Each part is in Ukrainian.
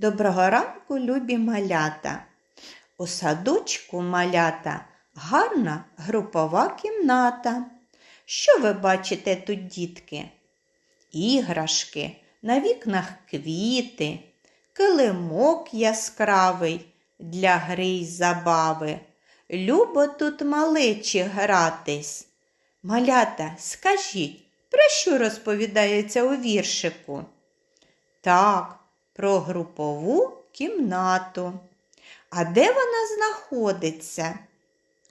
Доброго ранку, любі малята. У садочку малята гарна групова кімната. Що ви бачите тут, дітки? Іграшки, на вікнах квіти, килимок яскравий для гри й забави. Любо тут малечі гратись. Малята, скажіть, про що розповідається у віршику? Так, про групову кімнату. А де вона знаходиться?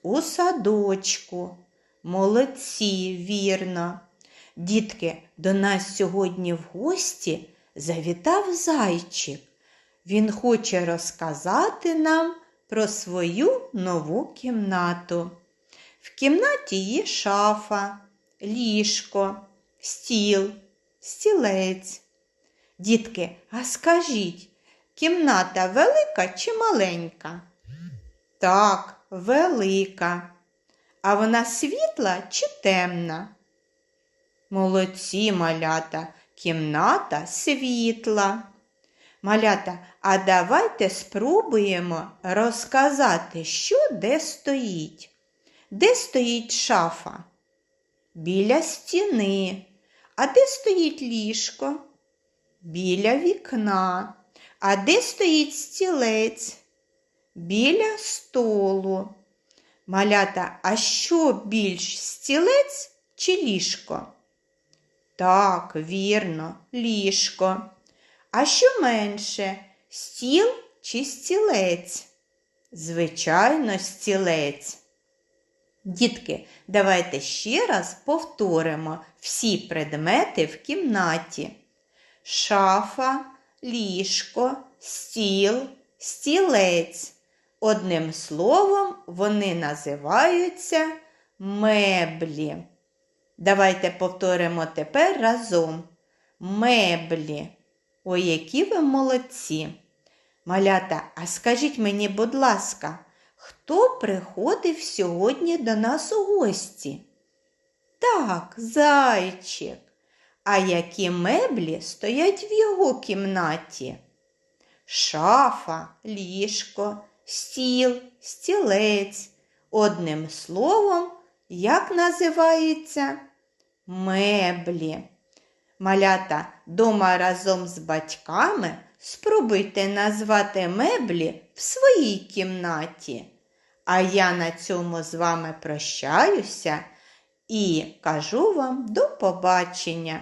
У садочку. Молодці, вірно. Дітки, до нас сьогодні в гості завітав зайчик. Він хоче розказати нам про свою нову кімнату. В кімнаті є шафа, ліжко, стіл, стілець. Дітки, а скажіть, кімната велика чи маленька? Так, велика. А вона світла чи темна? Молодці, малята, кімната світла. Малята, а давайте спробуємо розказати, що де стоїть. Де стоїть шафа? Біля стіни. А де стоїть ліжко? Біля вікна. А де стоїть стілець? Біля столу. Малята, а що більш стілець чи ліжко? Так, вірно, ліжко. А що менше стіл чи стілець? Звичайно, стілець. Дітки, давайте ще раз повторимо всі предмети в кімнаті. Шафа, ліжко, стіл, стілець. Одним словом, вони називаються меблі. Давайте повторимо тепер разом. Меблі. Ой, які ви молодці. Малята, а скажіть мені, будь ласка, хто приходив сьогодні до нас у гості? Так, зайчик. А які меблі стоять в його кімнаті? Шафа, ліжко, стіл, стілець. Одним словом, як називається? Меблі. Малята дома разом з батьками спробуйте назвати меблі в своїй кімнаті. А я на цьому з вами прощаюся і кажу вам до побачення,